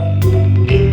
சிக்காவுடைய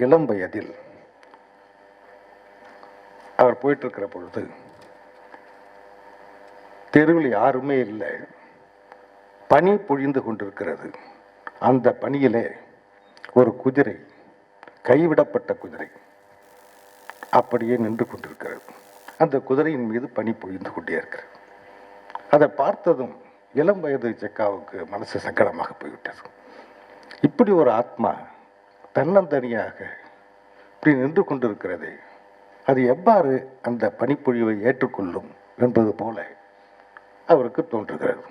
இளம் வயதில் அவர் போயிட்டு இருக்கிற பொழுது தெருவில் யாருமே இல்லை. பனி பொழிந்து கொண்டிருக்கிறது. அந்த பனியிலே ஒரு குதிரை கைவிடப்பட்ட குதிரை அப்படியே நின்று கொண்டிருக்கிறது. அந்த குதிரையின் மீது பனி பொழிந்து கொண்டே இருக்கிறது. அதை பார்த்ததும் இளம் வயது செக்காவுக்கு மனசு சங்கடமாக போய்விட்டது. இப்படி ஒரு ஆத்மா தன்னந்தனியாக இப்படி நின்று கொண்டிருக்கிறது. அது எவ்வாறு அந்த பனிப்பொழிவை ஏற்றுக்கொள்ளும் என்பது போல அவருக்கு தோன்றுகிறது.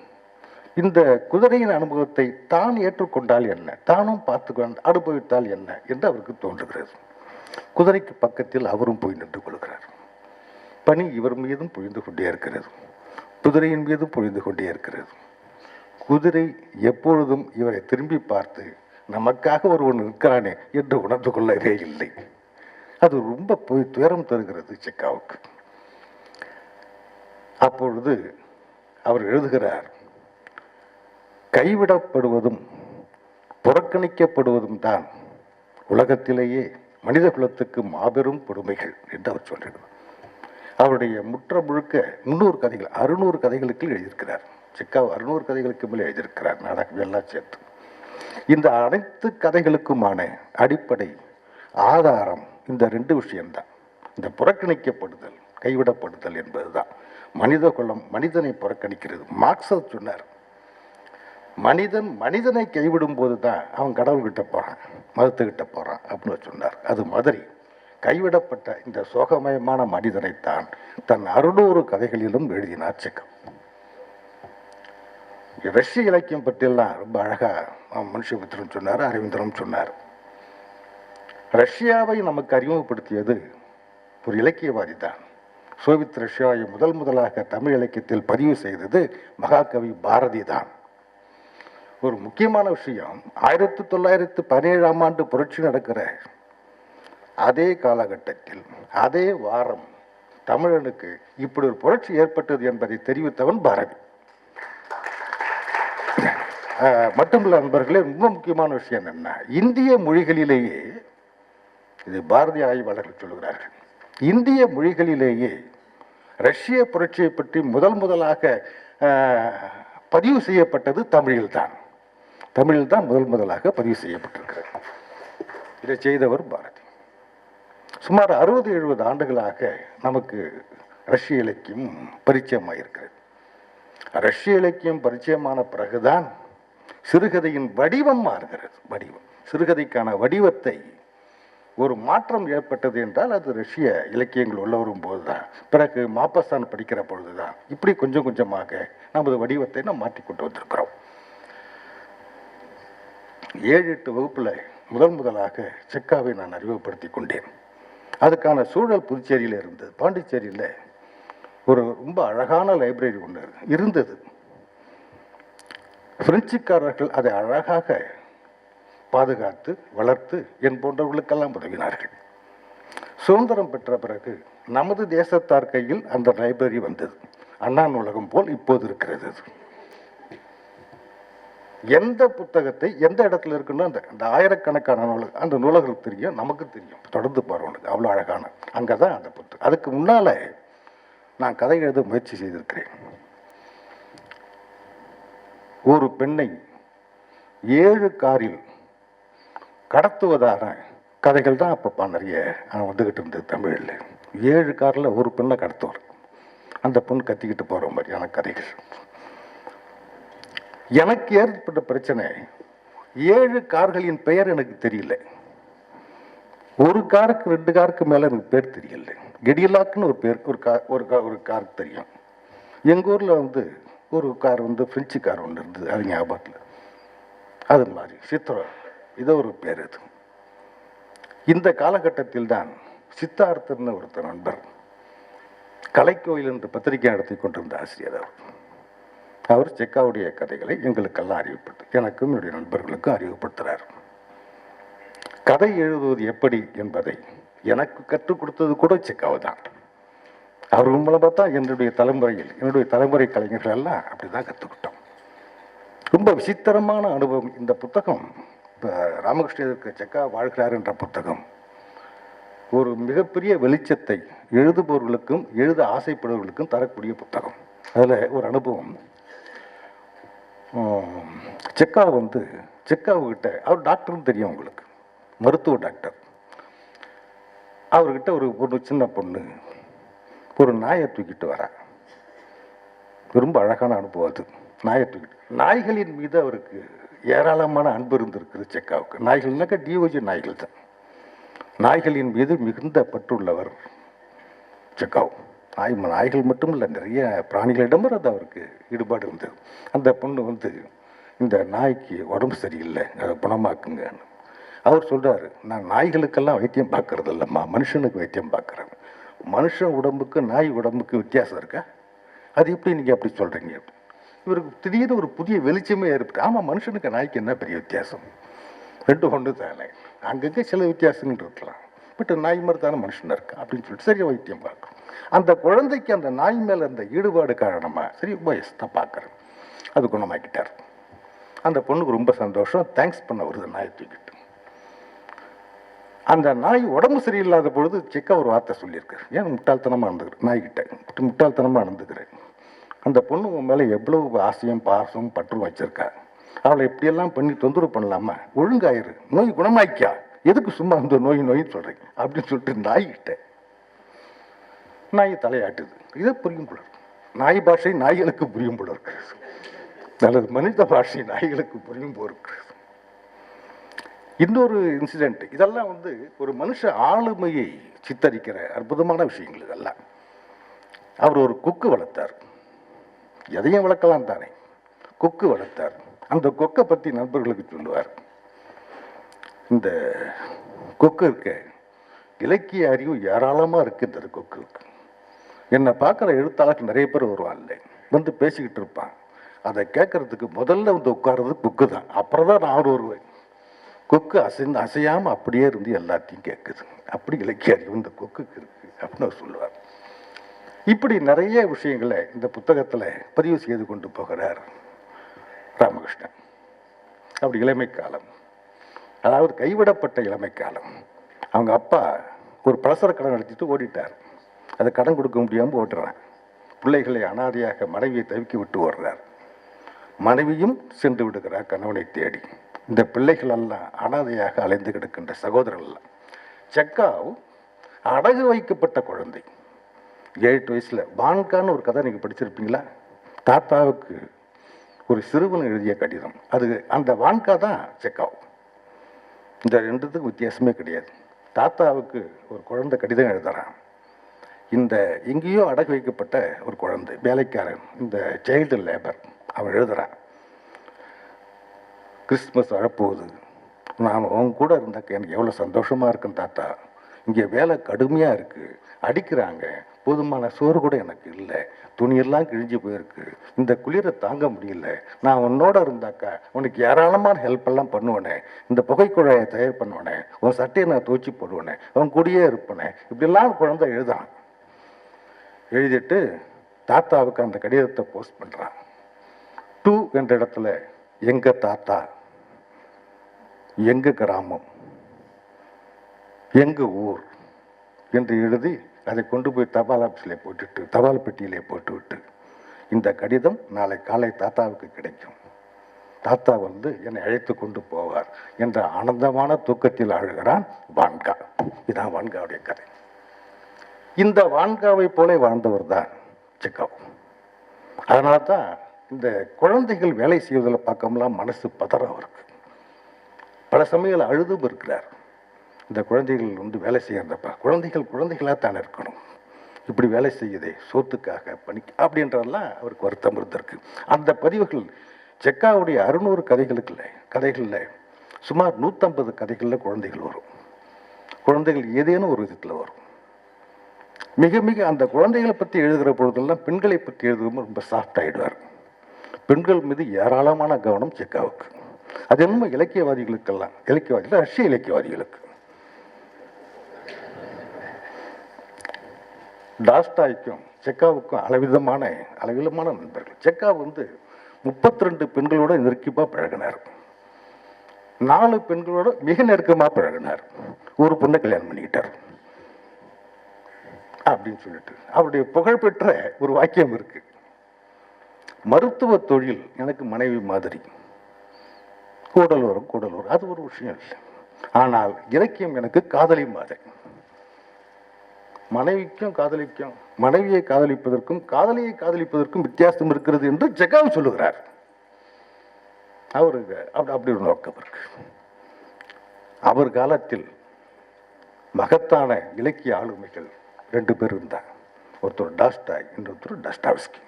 இந்த குதிரையின் அனுபவத்தை தான் ஏற்றுக்கொண்டால் என்ன? தானும் பார்த்து அனுபவித்தால் என்ன என்று அவருக்கு தோன்றுகிறது. குதிரைக்கு பக்கத்தில் அவரும் போய் நின்று கொள்கிறார். பனி இவர் மீதும் பொழிந்து கொண்டே இருக்கிறது. குதிரையின் மீதும் பொழிந்து கொண்டே இருக்கிறது. குதிரை எப்பொழுதும் இவரை திரும்பி பார்த்து நமக்காக ஒருவன் இருக்கிறானே என்று உணர்ந்து கொள்ளவே இல்லை. அது ரொம்ப போய் துயரம் தருகிறது செக்காவுக்கு. அப்பொழுது அவர் எழுதுகிறார் கைவிடப்படுவதும் புறக்கணிக்கப்படுவதும் தான் உலகத்திலேயே மனித குலத்துக்கு மாபெரும் கொடுமைகள் என்று அவர் சொல்கிறார். அவருடைய முற்ற முழுக்க முன்னூறு கதைகள் அறுநூறு கதைகளுக்கு எழுதியிருக்கிறார். சிக்காவு அறுநூறு கதைகளுக்கு மேலே எழுதியிருக்கிறார். நாடகம் எல்லாம் சேர்த்து. இந்த அனைத்து கதைகளுக்குமான அடிப்படை ஆதாரம் இந்த ரெண்டு விஷயம்தான். இந்த புறக்கணிக்கப்படுதல் கைவிடப்படுதல் என்பதுதான். மனித குலம் மனிதனை புறக்கணிக்கிறது. மார்க்சர் சொன்னார் மனிதன் மனிதனை கைவிடும் போது தான் அவன் கடவுள்கிட்ட போகிறான் மதத்துக்கிட்ட போகிறான் அப்படின்னு சொன்னார். அது மாதிரி கைவிடப்பட்ட இந்த சோகமயமான மனிதனைத்தான் தன் அறுநூறு கதைகளிலும் எழுதினார் செக்கம். ரஷ்ய இலக்கியம் பற்றியெல்லாம் ரொம்ப அழகாக மனுஷபுத்திரன் சொன்னார் அரவிந்தரும் சொன்னார். ரஷ்யாவை நமக்கு அறிமுகப்படுத்தியது ஒரு இலக்கியவாதி தான் சோவியத் ரஷ்யாவை முதல் முதலாக தமிழ் இலக்கியத்தில் பதிவு செய்தது மகாகவி பாரதி தான் ஒரு முக்கியமான விஷயம் ஆயிரத்தி தொள்ளாயிரத்து பதினேழாம் ஆண்டு புரட்சி நடக்கிற அதே காலகட்டத்தில் அதே வாரம் தமிழனுக்கு இப்படி ஒரு புரட்சி ஏற்பட்டது என்பதை தெரிவித்தவன் பாரதி. மட்டுமல்ல நண்பர்களே ரொம்ப முக்கியமான விஷயம் என்னென்னா இந்திய மொழிகளிலேயே இது பாரதிய ஆய்வாளர்கள் சொல்கிறார்கள் இந்திய மொழிகளிலேயே ரஷ்ய புரட்சியை பற்றி முதல் முதலாக பதிவு செய்யப்பட்டது தமிழில்தான். தமிழில் தான் முதல் முதலாக பதிவு செய்யப்பட்டிருக்கிறது. இதை செய்தவர் பாரதி. சுமார் அறுபது எழுபது ஆண்டுகளாக நமக்கு ரஷ்ய இலக்கியம் பரிச்சயமாயிருக்கிறது. ரஷ்ய இலக்கியம் பரிச்சயமான பிறகுதான் சிறுகதையின் வடிவம் மாறுகிறது. வடிவம். சிறுகதைக்கான வடிவத்தை ஒரு மாற்றம் ஏற்பட்டது என்றால் அது ரஷ்ய இலக்கியங்கள் உள்ள வரும்போது தான் பிறகு மாப்பஸ்தான் படிக்கிற பொழுது தான் இப்படி கொஞ்சம் கொஞ்சமாக நமது வடிவத்தை நாம் மாற்றிக்கொண்டு வந்திருக்கிறோம். ஏழு எட்டு வகுப்பில் முதல் முதலாக செக்காவை நான் அறிமுகப்படுத்தி கொண்டேன். அதுக்கான சூழல் புதுச்சேரியில் இருந்தது. பாண்டிச்சேரியில் ஒரு ரொம்ப அழகான லைப்ரரி ஒன்று இருந்தது. பிரெஞ்சுக்காரர்கள் அதை அழகாக பாதுகாத்து வளர்த்து என் போன்றவர்களுக்கெல்லாம் உதவினார்கள். சுதந்திரம் பெற்ற பிறகு நமது தேசத்தார் கையில் அந்த லைப்ரரி வந்தது. அண்ணா நூலகம் போல் இப்போது இருக்கிறது அது. எந்த புத்தகத்தை எந்த இடத்துல இருக்குன்னு அந்த அந்த ஆயிரக்கணக்கான நூலகம் அந்த நூலகம் தெரியும் நமக்கு தெரியும். தொடர்ந்து பாருவனுக்கு அவ்வளோ அழகான அங்கே தான் அந்த புத்தகம். அதுக்கு முன்னால் நான் கதை எழுத முயற்சி செய்திருக்கிறேன். ஒரு பெண்ணை ஏழு காரில் கடத்துவதான கதைகள் தான் அப்பப்பா நிறைய வந்துக்கிட்டு இருந்தது தமிழில். ஏழு காரில் ஒரு பெண்ணை கடத்துவார். அந்த பெண் கத்திக்கிட்டு போகிற மாதிரியான கதைகள். எனக்கு ஏற்பட்ட பிரச்சனை ஏழு கார்களின் பெயர் எனக்கு தெரியல. ஒரு காருக்கு ரெண்டு காருக்கு மேலே எனக்கு பேர் தெரியல. கெடியலாக்குன்னு ஒரு பேர் ஒரு கா ஒரு கா ஒரு காருக்கு தெரியும். எங்கள் ஊரில் வந்து ஒரு கார் வந்து ஃப்ரெஞ்சு கார் ஒன்று இருந்தது. அது ஞாபகத்தில். அது மாதிரி. சித்ரா. இது ஒரு பேர் இது இந்த காலகட்டத்தில் தான் சித்தார்த்தர்னு ஒருத்தர் நண்பர் கலைக்கோயில் என்று பத்திரிகை நடத்தி கொண்டிருந்த ஆசிரியர் அவர். அவர் செக்காவுடைய கதைகளை எங்களுக்கெல்லாம் அறிவுப்படுத்து எனக்கும் என்னுடைய நண்பர்களுக்கும் அறிவுப்படுத்துகிறார் கதை எழுதுவது எப்படி என்பதை எனக்கு கற்றுக் கொடுத்தது கூட செக்காவு தான் அவர் மூலமாக தான் என்னுடைய தலைமுறையில் என்னுடைய தலைமுறை கலைஞர்கள் எல்லாம் அப்படி தான் கற்றுக்கிட்டோம் ரொம்ப விசித்திரமான அனுபவம். இந்த புத்தகம் இப்போ ராமகிருஷ்ணருக்கு செக்கா வாழ்கிறார் என்ற புத்தகம். ஒரு மிகப்பெரிய வெளிச்சத்தை எழுதுபவர்களுக்கும் எழுத ஆசைப்படுபவர்களுக்கும் தரக்கூடிய புத்தகம். அதில் ஒரு அனுபவம். செக்கா வந்து செக்காவுக்கிட்ட அவர் டாக்டர்னு தெரியும் உங்களுக்கு. மருத்துவ டாக்டர். அவர்கிட்ட ஒரு பொண்ணு சின்ன பொண்ணு ஒரு நாயை தூக்கிட்டு வரான். ரொம்ப அழகான அனுபவம் அது. நாயை தூக்கிட்டு. நாய்களின் மீது அவருக்கு ஏராளமான அன்பு இருந்திருக்குது செக்காவுக்கு. நாய்கள்னாக்கா டிஓஜி நாய்கள் தான். நாய்களின் மீது மிகுந்த பற்றுள்ளவர் செக்காவ். நாய் நாய்கள் மட்டும் இல்லை நிறைய பிராணிகளிடமும் அது அவருக்கு ஈடுபாடு இருந்தது. அந்த பொண்ணு வந்து இந்த நாய்க்கு உடம்பு சரியில்லை அதை குணமாக்குங்கன்னு. அவர் சொல்கிறாரு நான் நாய்களுக்கெல்லாம் வைத்தியம் பார்க்கறது இல்லைம்மா மனுஷனுக்கு வைத்தியம் பார்க்குறேன். மனுஷன் உடம்புக்கு நாய் உடம்புக்கு வித்தியாசம் இருக்கா? அது எப்படி நீங்கள் அப்படி சொல்கிறீங்க இவருக்கு திடீர்னு ஒரு புதிய வெளிச்சமே ஏற்பட்டு ஆமாம் மனுஷனுக்கு நாய்க்கு என்ன பெரிய வித்தியாசம்? ரெண்டு ஒன்று தானே. அங்கங்கே சில வித்தியாசங்கள் இருக்கலாம். பட் நாய் மாதிரி தானே மனுஷன் இருக்கு? அப்படின்னு சொல்லிட்டு சரி வைத்தியம் பார்க்குறோம் அந்த குழந்தைக்கு அந்த நாய் மேலே அந்த ஈடுபாடு காரணமாக சரி வயசு தான் பார்க்குறேன். அது குணமாக்கிட்டார். அந்த பொண்ணுக்கு ரொம்ப சந்தோஷம். தேங்க்ஸ் பண்ண வருது நாயை தூக்கிட்டு அந்த நாய் உடம்பு சரியில்லாத பொழுது செக்க ஒரு வார்த்தை சொல்லியிருக்காரு. ஏன் முட்டாள்தனமாக நடந்துக்கிறேன் நாய்கிட்ட. முட்டாள்தனமாக நடந்துக்கிறேன் அந்த பொண்ணு உன் மேலே எவ்வளவு ஆசையும் பாசம் பற்றும் வச்சிருக்கா? அவளை எப்படியெல்லாம் பண்ணி தொந்தரவு பண்ணலாமா? ஒழுங்காயிரு. நோய் குணமாக்கியா? எதுக்கு சும்மா அந்த நோய் நோயின்னு சொல்கிறீங்க அப்படின்னு சொல்லிட்டு நாய்கிட்ட. நாய் தலையாட்டுது. இதை புரியும் போல இருக்கு. நாய் பாஷை நாய்களுக்கு புரியும் போல இருக்கு. அல்லது மனித பாஷை நாய்களுக்கு புரியும் போல இருக்கு. இன்னொரு இன்சிடென்ட் இதெல்லாம் வந்து ஒரு மனுஷ ஆளுமையை சித்தரிக்கிற அற்புதமான விஷயங்கள் இதெல்லாம். அவர் ஒரு கொக்கு வளர்த்தார். எதையும் வளர்க்கலாம் தானே. கொக்கு வளர்த்தார். அந்த கொக்கை பற்றி நண்பர்களுக்கு சொல்லுவார். இந்த கொக்கு இருக்க இலக்கிய அறிவு ஏராளமாக இருக்கு இந்த கொக்குக்கு. என்னை பார்க்குற எழுத்தாளர்கள் நிறைய பேர் வருவான்ல வந்து பேசிக்கிட்டு இருப்பான். அதை கேட்கறதுக்கு முதல்ல வந்து உட்கார்றது கொக்கு தான் அப்புறம் தான் நான் வருவேன். கொக்கு அசைந்து அசையாமல் அப்படியே இருந்து எல்லாத்தையும் கேட்குது அப்படி இலக்கிய அறிவு இந்த கொக்குக்கு இருக்கு அப்படின்னு அவர் சொல்லுவார். இப்படி நிறைய விஷயங்களை இந்த புத்தகத்தில் பதிவு செய்து கொண்டு போகிறார் ராமகிருஷ்ணன். அப்படி இளமை காலம். அதாவது கைவிடப்பட்ட இளமை காலம். அவங்க அப்பா ஒரு பலசர கடன் எடுத்துட்டு ஓடிட்டார். அதை கடன் கொடுக்க முடியாமல் ஓட்டுறான் பிள்ளைகளை அனாதையாக மனைவியை தவிக்கி விட்டு ஓடுறார். மனைவியும் சென்று விடுகிறார் கணவனை தேடி. இந்த பிள்ளைகள் எல்லாம் அனாதையாக அலைந்து கிடக்கின்ற சகோதரர்கள் செக்காவ் அடகு வைக்கப்பட்ட குழந்தை. ஏழு எட்டு வயசில் வான்கான்னு ஒரு கதை நீங்கள் படிச்சிருப்பீங்களா? தாத்தாவுக்கு ஒரு சிறுவன் எழுதிய கடிதம். அது அந்த வான்கா தான் செக்காவ். இந்த ரெண்டுத்துக்கும் வித்தியாசமே கிடையாது. தாத்தாவுக்கு ஒரு குழந்தை கடிதம் எழுதுறான். இந்த எங்கேயோ அடகு வைக்கப்பட்ட ஒரு குழந்தை வேலைக்காரன் இந்த சைல்டு லேபர் அவன் எழுதுகிறான் கிறிஸ்மஸ் வரப்போகுது. நான் உன் கூட இருந்தாக்க எனக்கு எவ்வளோ சந்தோஷமாக இருக்கும் தாத்தா. இங்கே வேலை கடுமையாக இருக்குது அடிக்கிறாங்க. போதுமான சோறு கூட எனக்கு இல்லை. துணியெல்லாம் கிழிஞ்சு போயிருக்கு. இந்த குளிரை தாங்க முடியல. நான் உன்னோட இருந்தாக்கா உனக்கு ஏராளமான ஹெல்ப் எல்லாம் பண்ணுவேனே. இந்த புகைக்குழாயை தயார் பண்ணுவேனே. உன் சட்டையை நான் தூச்சி போடுவேனே. அவன் கூடயே இருப்பேனே. இப்படிலாம் குழந்தை எழுதான் எழுதிட்டு தாத்தாவுக்கு அந்த கடிதத்தை போஸ்ட் பண்ணுறான் டூ என்ற இடத்துல எங்கள் தாத்தா? எங்கு கிராமம்? எங்கு ஊர்? என்று எழுதி அதை கொண்டு போய் தபால் ஆஃபீஸில் போட்டுட்டு தபால் பெட்டியிலே போட்டுவிட்டு இந்த கடிதம் நாளை காலை தாத்தாவுக்கு கிடைக்கும். தாத்தா வந்து என்னை அழைத்து கொண்டு போவார் என்ற ஆனந்தமான தூக்கத்தில் ஆழுகிறான் வான்கா. இதான் வான்காவுடைய கதை. இந்த வான்காவை போல வாழ்ந்தவர் தான் சிக்காவ். அதனால தான் இந்த குழந்தைகள் வேலை செய்வதில் பார்க்கம்லாம் மனசு பதற அவருக்கு. பல சமயங்கள் அழுதும் இருக்கிறார். இந்த குழந்தைகள் வந்து வேலை செய்யறதப்ப குழந்தைகள் குழந்தைகளாக தானே இருக்கணும். இப்படி வேலை செய்யுதே சோத்துக்காக பணி அப்படின்றதெல்லாம் அவருக்கு வருத்தம் இருந்திருக்கு. அந்த பதிவுகள் செக்காவுடைய அறுநூறு கதைகளுக்குள்ள கதைகளில் சுமார் நூற்றம்பது கதைகளில் குழந்தைகள் வரும். குழந்தைகள் ஏதேனும் ஒரு விதத்தில் வரும். மிக மிக அந்த குழந்தைகளை பற்றி எழுதுகிற பொழுதெல்லாம் பெண்களை பற்றி எழுதும்போது ரொம்ப சாஃப்ட் ஆகிடுவார் பெண்கள் மீது ஏராளமான கவனம் செக்காவுக்கு. அது என்னமோ இலக்கியவாதிகளுக்கெல்லாம் இலக்கியவாதிகள் ரஷ்ய இலக்கியவாதிகளுக்கு. டாஸ்டாய்க்கும் செக்காவுக்கும் அளவிதமான அளவிதமான நண்பர்கள். செக்கா வந்து முப்பத்தி ரெண்டு பெண்களோட நெருக்கமாக பழகினார். நாலு பெண்களோட மிக நெருக்கமாக பழகினார். ஒரு பொண்ணை கல்யாணம் பண்ணிக்கிட்டார். அப்படின்னு சொல்லிட்டு. அவருடைய புகழ்பெற்ற ஒரு வாக்கியம் இருக்கு. மருத்துவ தொழில் எனக்கு மனைவி மாதிரி. கூடல் வரும் கூடல் வரும் அது ஒரு விஷயம் இல்லை. ஆனால் இலக்கியம் எனக்கு காதலி மாதிரி மனைவிக்கும் காதலிக்கும் மனைவியை காதலிப்பதற்கும் காதலியை காதலிப்பதற்கும் வித்தியாசம் இருக்கிறது என்று ஜெகாவ் சொல்லுகிறார். அவருக்கு அப்படி அப்படி ஒரு நோக்கம் இருக்கு. அவர் காலத்தில் மகத்தான இலக்கிய ஆளுமைகள் ரெண்டு பேர் இருந்தாங்க. ஒருத்தர் டாஸ்டாய் இன்னொருத்தர் டஸ்டாவ்ஸ்கி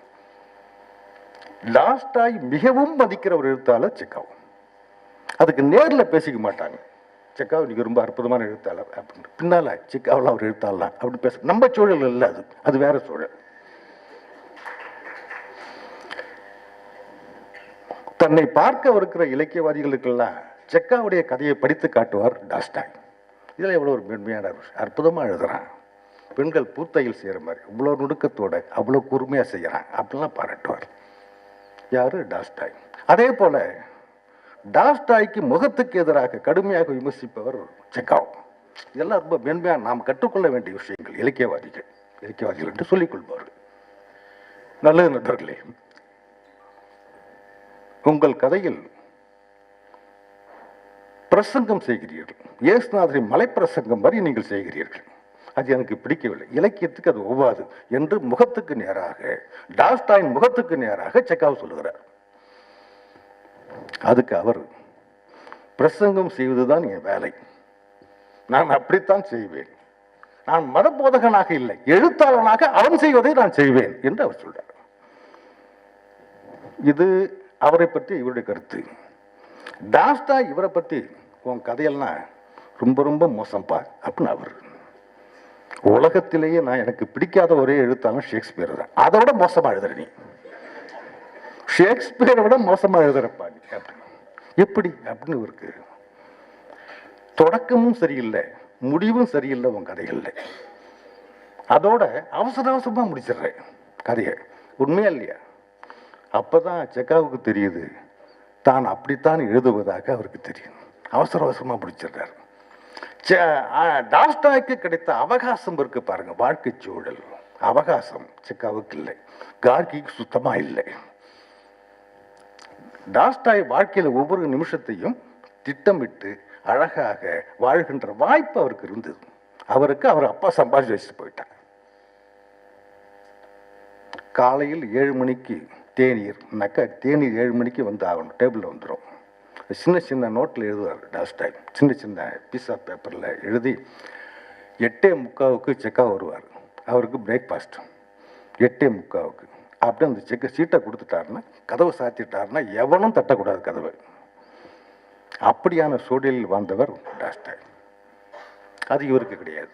டாஸ்டாய் மிகவும் மதிக்கிற ஒரு எழுத்தாளர் செக்காவும் அதுக்கு நேரில் பேசிக்க மாட்டாங்க. செக்காவ் நீங்கள் ரொம்ப அற்புதமான எழுத்தாளர் அப்படின்னு. பின்னால் செக்காவெலாம் அவர் எழுத்தாளலாம் அப்படி பேச நம்ம சூழல் இல்லை அது. அது வேற சூழல். தன்னை பார்க்க இருக்கிற இலக்கியவாதிகளுக்கெல்லாம் செக்காவுடைய கதையை படித்து காட்டுவார் டாஸ்டாய் இதில் எவ்வளோ ஒரு மென்மையான அற்புதமாக எழுதுகிறான் பெண்கள் பூத்தையில் செய்கிற மாதிரி இவ்வளோ நுணுக்கத்தோடு அவ்வளோ கூர்மையாக செய்கிறான் அப்படிலாம் பாராட்டுவார். யார்? டாஸ்டாய் அதே போல் டாஸ்டாய்க்கு முகத்துக்கு எதிராக கடுமையாக விமர்சிப்பவர் செக்காவ். இதெல்லாம் ரொம்ப மென்மையாக நாம் கற்றுக்கொள்ள வேண்டிய விஷயங்கள் இலக்கியவாதிகள் இலக்கியவாதிகள் என்று சொல்லிக் கொள்பவர்கள் நல்லது நண்பர்களே உங்கள் கதையில் பிரசங்கம் செய்கிறீர்கள். இயேசுநாதரின் மலைப்பிரசங்கம் மாதிரி நீங்கள் செய்கிறீர்கள். அது எனக்கு பிடிக்கவில்லை. இலக்கியத்துக்கு அது ஒவ்வாது. என்று முகத்துக்கு நேராக டாஸ்டாயின் முகத்துக்கு நேராக செக்காவ் சொல்லுகிறார். அதுக்கு அவர் பிரசங்கம் செய்வதுதான் என் வேலை. நான் அப்படித்தான் செய்வேன். நான் மத போதகனாக இல்லை எழுத்தாளனாக அவன் செய்வதை நான் செய்வேன் என்று அவர் சொல்றார். இது அவரை பற்றி இவருடைய கருத்து. டாஸ்டா இவரை பற்றி உன் கதையெல்லாம் ரொம்ப ரொம்ப மோசம்பா அப்படின்னு அவர். உலகத்திலேயே நான் எனக்கு பிடிக்காத ஒரே எழுத்தாளன் ஷேக்ஸ்பியர் தான். அதை விட மோசமா எழுதுற நீ. ஷேக்ஸ்பியரை விட மோசமாக எழுதுறப்பாங்க அப்படின்னு எப்படி அப்படின்னு இருக்கு தொடக்கமும் சரியில்லை முடிவும் சரியில்லை உன் கதைகளில் அதோட அவசர அவசரமாக முடிச்சிடுறேன் கதையை. உண்மையா இல்லையா? அப்பதான் செக்காவுக்கு தெரியுது தான் அப்படித்தான் எழுதுவதாக அவருக்கு தெரியும். அவசர அவசரமாக முடிச்சிடுறாரு. டால்ஸ்டாய்க்கு கிடைத்த அவகாசம் இருக்கு பாருங்க வாழ்க்கை சூழல். அவகாசம் செக்காவுக்கு இல்லை கார்கிக்கு சுத்தமாக இல்லை. டாஸ்டாய் வாழ்க்கையில் ஒவ்வொரு நிமிஷத்தையும் திட்டமிட்டு அழகாக வாழ்கின்ற வாய்ப்பு அவருக்கு இருந்தது. அவருக்கு அவர் அப்பா சம்பாதிச்சு வச்சுட்டு போயிட்டார். காலையில் ஏழு மணிக்கு தேநீர் நக்க தேநீர் ஏழு மணிக்கு வந்து ஆகணும் டேபிளில் வந்துடும் சின்ன சின்ன நோட்டில் எழுதுவார் டாஸ்டாய் சின்ன சின்ன பீஸ் ஆஃப் பேப்பரில் எழுதி எட்டே முக்காவுக்கு செக்காக வருவார். அவருக்கு பிரேக்ஃபாஸ்ட் எட்டே முக்காவுக்கு. அப்படியே அந்த செக்கை சீட்டை கொடுத்துட்டாருன்னா கதவை சாத்திட்டாருன்னா எவனும் தட்டக்கூடாது கதவை. அப்படியான சூழலில் வாழ்ந்தவர் டாஸ்டர் அது இவருக்கு கிடையாது.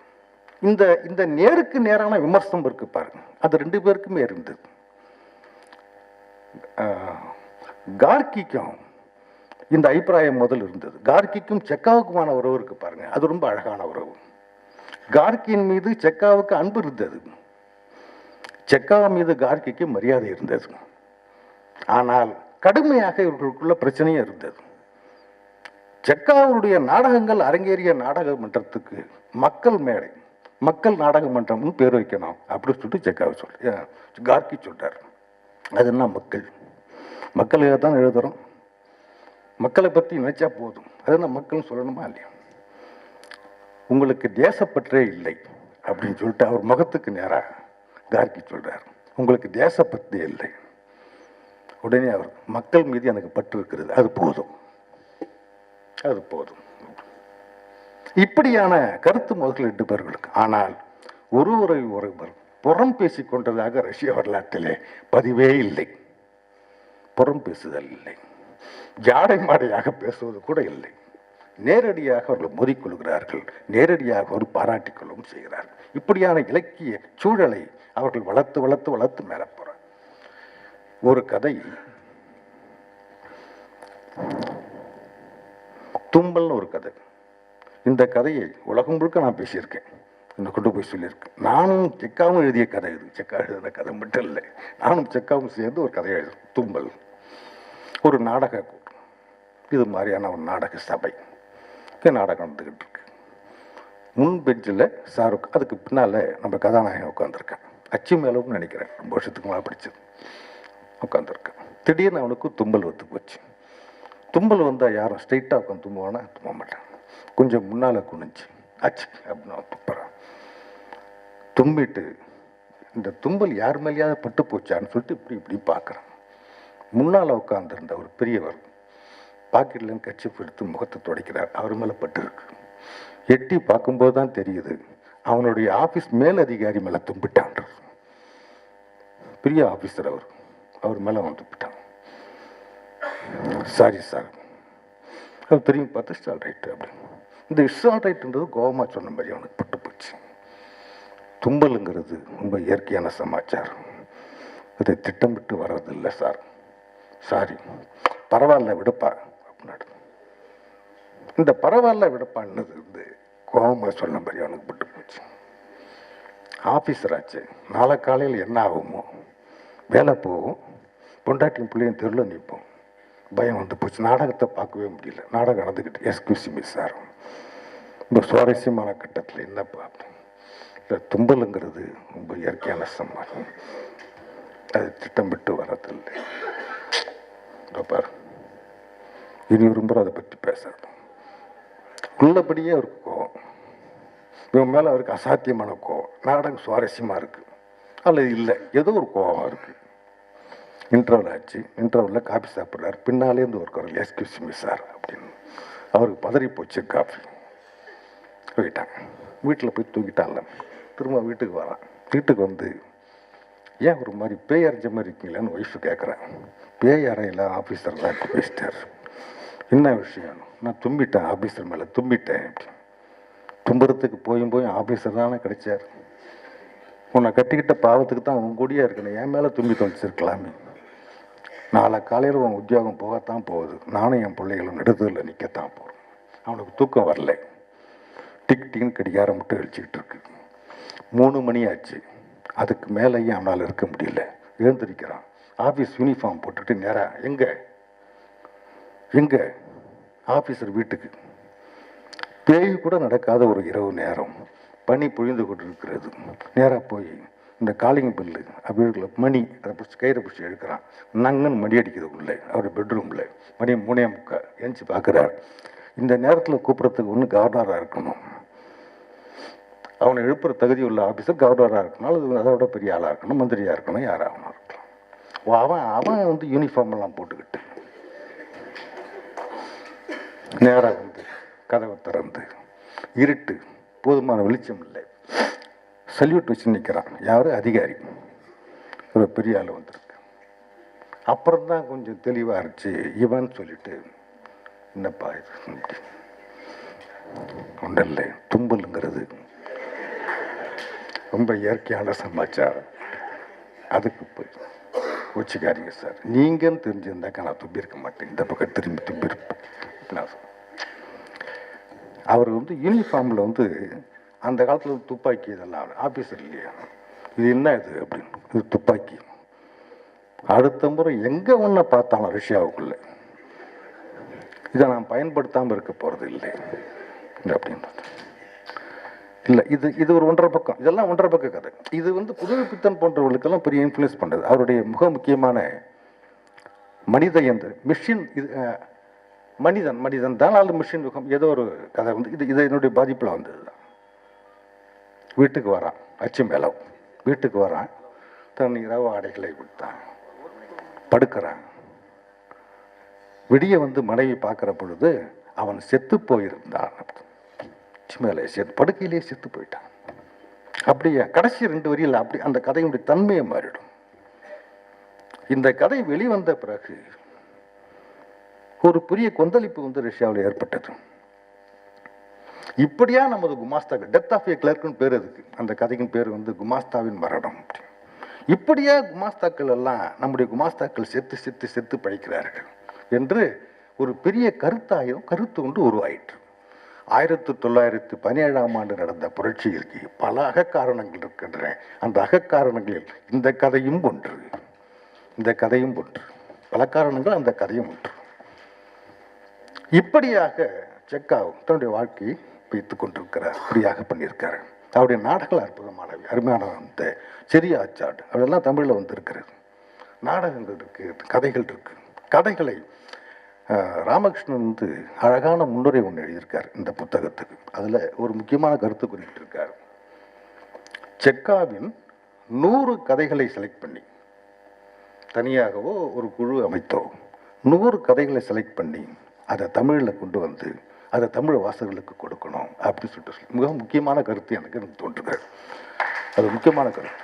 இந்த இந்த நேருக்கு நேரான விமர்சனம் இருக்கு பாருங்க. அது ரெண்டு பேருக்குமே இருந்தது. கார்கிக்கும் இந்த அபிப்பிராயம் முதல் இருந்தது. கார்கிக்கும் செக்காவுக்குமான உறவு இருக்கு பாருங்க. அது ரொம்ப அழகான உறவு. கார்கியின் மீது செக்காவுக்கு அன்பு இருந்தது. செக்கா மீது கார்கிக்கு மரியாதை இருந்தது. ஆனால் கடுமையாக இவர்களுக்குள்ள பிரச்சனையும் இருந்தது. செக்காவுடைய நாடகங்கள் அரங்கேறிய நாடக மன்றத்துக்கு மக்கள் மேடை மக்கள் நாடக மன்றம்னு பேர் வைக்கணும் அப்படின்னு சொல்லிட்டு செக்காவை சொல்லி கார்கி சொல்றார். அது என்ன மக்கள்? மக்களுக்காக தான் எழுதுறோம். மக்களை பற்றி நினைச்சா போதும். அது என்ன மக்கள் சொல்லணுமா இல்லையா? உங்களுக்கு தேசப்பற்றே இல்லை அப்படின்னு சொல்லிட்டு அவர் முகத்துக்கு நேராக கார்கி சொல்றார். உங்களுக்கு தேசப்பத்து இல்லை. உடனே அவர் மக்கள் மீது எனக்கு பற்று இருக்கிறது அது போதும். அது போதும். இப்படியான கருத்து மோதல்கள் ரெண்டு பேர்களுக்கு. ஆனால் உறவு ஒருவர் புறம் பேசிக் கொண்டதாக ரஷ்ய வரலாற்றிலே பதிவே இல்லை. புறம் பேசுதல் இல்லை. ஜாடை மாடையாக பேசுவது கூட இல்லை. நேரடியாக அவர்கள் மோதிக்கொள்கிறார்கள் நேரடியாக அவர் பாராட்டிக்கொள்ளவும் செய்கிறார்கள் இப்படியான இலக்கிய சூழலை அவர்கள் வளர்த்து வளர்த்து வளர்த்து மேலே போகிறாங்க ஒரு கதை. தும்பல்னு ஒரு கதை. இந்த கதையை உலகம் முழுக்க நான் பேசியிருக்கேன். என்னை கொண்டு போய் சொல்லியிருக்கேன் நானும் செக்காவும் எழுதிய கதை இது. செக்கா எழுதின கதை மட்டும் இல்லை. நானும் செக்காவும் சேர்ந்து ஒரு கதை எழுது தும்பல். ஒரு நாடக கூட்டம். இது மாதிரியான ஒரு நாடக சபை. நாடகம் நடந்துக்கிட்டு இருக்கு. முன் பெஞ்சில் ஷாருக் அதுக்கு பின்னால் நம்ம கதாநாயகன் உட்காந்துருக்கேன் அச்சு மேலவும் நினைக்கிறேன். ரொம்ப வருஷத்துக்கு மேலே படித்தது உட்காந்துருக்கேன் திடீர்னு அவனுக்கு தும்பல் வந்து போச்சு. தும்பல் வந்தால் யாரும் ஸ்ட்ரைட்டாக உட்காந்து தும்புவானா? தும்ப மாட்டான். கொஞ்சம் முன்னால் குனிஞ்சு அச்சு அப்படின்னு அவன் துப்புறான். தும்பிட்டு இந்த தும்பல் யார் மேலேயாவது பட்டு போச்சான்னு சொல்லிட்டு இப்படி இப்படி பார்க்குறான். முன்னால் உட்காந்துருந்த ஒரு பெரியவர் பாக்கெட்லேருந்து கட்சி எடுத்து முகத்தை துடைக்கிறார். அவர் மேலே பட்டு இருக்கு. எட்டி பார்க்கும்போது தான் தெரியுது. அவனுடைய ஆஃபீஸ் மேல் அதிகாரி மேலே தும்பிட்டான். பெரிய ஆஃபீஸர் அவர். அவர் மேலே அவன் துப்பிட்டான் சாரி சார் அது திரும்பி பார்த்து ஸ்டால் ரைட்டு அப்படின்னு. இந்த இட்ஸ் ரைட்டுன்றது கோபமாக சொன்ன மாதிரி அவனுக்கு பட்டு போச்சு. தும்பலுங்கிறது ரொம்ப இயற்கையான சமாச்சாரம். இதை திட்டமிட்டு வர்றதில்லை சார் சாரி பரவாயில்ல விடுப்பா அப்படின்னாடு இந்த பரவாயில்ல விடுப்பான்னது வந்து கோபமாக சொன்ன மாதிரி அவனுக்கு பட்டு ஆஃபீஸர் ஆச்சு. நாளை காலையில் என்ன ஆகுமோ. வேலை போகும். பொண்டாட்டியும் பிள்ளையும் தெருவில் நிற்போம் பயம் வந்து போச்சு. நாடகத்தை பார்க்கவே முடியல. நாடகம் நடந்துக்கிட்டு எஸ்கியூஸ் மிஸ் சார் ரொம்ப சுவாரஸ்யமான கட்டத்தில் என்னப்பா இந்த தும்பலுங்கிறது ரொம்ப இயற்கையான சம்மானம் அது திட்டமிட்டு வரதில்லை பாரு. இனி விரும்புகிற அதை பற்றி பேசுகிறோம் உள்ளபடியே அவருக்கு கோவம் இவன் மேலே அவருக்கு அசாத்தியமான கோவம். நாடகம் சுவாரஸ்யமாக இருக்குது அல்லது இல்லை. ஏதோ ஒரு கோபம் இருக்குது இன்டர்வல் ஆச்சு. இன்டர்வலில் காஃபி சாப்பிட்றாரு. பின்னாலேருந்து ஒரு குரல் எஸ்கியூஸ் மி சார் அப்படின்னு. அவருக்கு பதறி போச்சு காஃபி போயிட்டான். வீட்டில் போய் தூக்கிட்டான்ல திரும்ப வீட்டுக்கு வரான். வீட்டுக்கு வந்து ஏன் ஒரு மாதிரி பேய் அரைஞ்ச மாதிரி இருக்கீங்களான்னு ஒய்ஃபு கேட்குறேன் பேய் அறையில் ஆஃபீஸர் தான் பேசிட்டார். என்ன விஷயம்? நான் தும்பிட்டேன் ஆஃபீஸர் மேலே தும்பிட்டேன் அப்படின்னு. துன்புறத்துக்கு போயும் போய் ஆஃபீஸர் தானே கிடைச்சார். உன்னை கட்டிக்கிட்ட பாவத்துக்கு தான் உன் கூடியே இருக்கணும். என் மேலே தும்பி தொலைச்சிருக்கலாமே. நாளை காலையில் உன் உத்தியோகம் போகத்தான் போகுது. நானும் என் பிள்ளைகளும் நெடுதலில் நிற்கத்தான் போகிறோம் அவனுக்கு தூக்கம் வரல. டிக் டிக்னு கடிகாரம் மட்டும் அழிச்சிக்கிட்டு இருக்கு. மூணு மணி ஆச்சு. அதுக்கு மேலேயும் அவனால் இருக்க முடியல. எழுந்திருக்கிறான். ஆஃபீஸ் யூனிஃபார்ம் போட்டுட்டு நேராக எங்கே? எங்கே? ஆஃபீஸர் வீட்டுக்கு. பேய் கூட நடக்காத ஒரு இரவு நேரம். பனி பொழிந்து கொண்டிருக்கிறது. நேராக போய் இந்த காலிங் பில்லு அப்படி மணி அதை பிடிச்சி கயிறை பிடிச்சி எடுக்கிறான் நங்கன்னு மணி அடிக்குது உள்ளே அவர் பெட்ரூமில் மணி மூணே முக்கால் எஞ்சி பார்க்குறார். இந்த நேரத்தில் கூப்பிட்றதுக்கு ஒன்று கவர்னராக இருக்கணும். அவனை எழுப்புற தகுதி உள்ள ஆஃபீஸர் கவர்னராக இருக்கணும். அது அதை விட பெரிய ஆளாக இருக்கணும் மந்திரியாக இருக்கணும் யாராகணும் இருக்கலாம். ஓ, அவன் அவன் வந்து யூனிஃபார்ம் எல்லாம் போட்டுக்கிட்டு. நேராக கதவை திறந்து இருட்டு போதுமான வெளிச்சம் இல்லை. சல்யூட் வச்சு நிற்கிறான் யார்? அதிகாரி. ஒரு பெரிய ஆள் வந்திருக்கு. அப்புறம் தான் கொஞ்சம் தெளிவாக இருந்துச்சு. இவன் சொல்லிட்டு என்னப்பா இது? ஒன்றில்லை தும்பலுங்கிறது ரொம்ப இயற்கையான சமாச்சாரம். அதுக்கு போய் கோச்சிக்காதீங்க சார். நீங்கன்னு தெரிஞ்சிருந்தாக்கா நான் தும்பி இருக்க மாட்டேன். இந்த பக்கம் திரும்பி தும்பி இருப்பேன் நான் அவர் வந்து யூனிஃபார்மில் வந்து அந்த காலத்தில் துப்பாக்கி இதெல்லாம் ஆஃபீஸர் இல்லையா? இது என்ன இது அப்படின்னு. இது துப்பாக்கி. அடுத்த முறை எங்கே ஒன்றை பார்த்தாலும் ரஷ்யாவுக்குள்ளே. இதை நான் பயன்படுத்தாமல் இருக்க போகிறது இல்லை. அப்படின்றது. இல்லை இது இது ஒரு ஒன்றரை பக்கம். இதெல்லாம் ஒன்றரை பக்க கதை. இது வந்து புதுமை பித்தன் போன்றவர்களுக்கெல்லாம் பெரிய இன்ஃப்ளூயன்ஸ் பண்ணுறது அவருடைய மிக முக்கியமான மனித எந்த மிஷின் இது மனிதன் மனிதன் தான் அல்லது மிஷின் யுகம் ஏதோ ஒரு கதை வந்து இது இது என்னுடைய பாதிப்பில் வந்தது தான். வீட்டுக்கு வரான் அச்சு மேலே. வீட்டுக்கு வரான் தன் இரவு ஆடைகளை விட்டான் படுக்கிறான். விடிய வந்து மனைவி பார்க்குற பொழுது அவன் செத்து போயிருந்தான். மேலே செத்து படுக்கையிலே செத்து போயிட்டான். அப்படியே கடைசி ரெண்டு வரியில் அப்படி அந்த கதையினுடைய தன்மையை மாறிடும். இந்த கதை வெளிவந்த பிறகு ஒரு பெரிய கொந்தளிப்பு வந்து ரஷ்யாவில் ஏற்பட்டது. இப்படியா நமது குமாஸ்தாக்கு டெத் ஆஃப் ஏ கிளர்க்குன்னு பேர் அதுக்கு அந்த கதையின் பேர் வந்து குமாஸ்தாவின் மரணம் இப்படியா குமாஸ்தாக்கள் எல்லாம் நம்முடைய குமாஸ்தாக்கள் செத்து செத்து செத்து பழிக்கிறார்கள் என்று ஒரு பெரிய கருத்தாயம் கருத்து கொண்டு உருவாயிற்று. ஆயிரத்தி தொள்ளாயிரத்தி பதினேழாம் ஆண்டு நடந்த புரட்சியிற்கு பல அகக்காரணங்கள் இருக்கின்றன. அந்த அகக்காரணங்களில் இந்த கதையும் ஒன்று. இந்த கதையும் ஒன்று. பல காரணங்கள் அந்த கதையும் ஒன்று. இப்படியாக செக்காவும் தன்னுடைய வாழ்க்கையை வைத்து கொண்டிருக்கிறார். இப்படியாக பண்ணியிருக்காரு. அவருடைய நாடகங்கள் அற்புதமானவை. அருமையான அந்த சிறிய ஆச்சாடு அதெல்லாம் தமிழில் வந்திருக்கிறது நாடகங்கள் இருக்குது கதைகள் இருக்குது கதைகளை ராமகிருஷ்ணன் வந்து அழகான முன்னுரை ஒன்று எழுதியிருக்கார் இந்த புத்தகத்துக்கு. அதில் ஒரு முக்கியமான கருத்து குறிப்பிட்டிருக்கார் செக்காவின் நூறு கதைகளை செலக்ட் பண்ணி தனியாகவோ ஒரு குழு அமைத்தோ நூறு கதைகளை செலக்ட் பண்ணி அதை தமிழில் கொண்டு வந்து அதை தமிழ் வாசகர்களுக்கு கொடுக்கணும் அப்படின்னு சொல்லிட்டு சொல்லி மிக முக்கியமான கருத்து எனக்கு எனக்கு தோன்றுகிறது அது முக்கியமான கருத்து.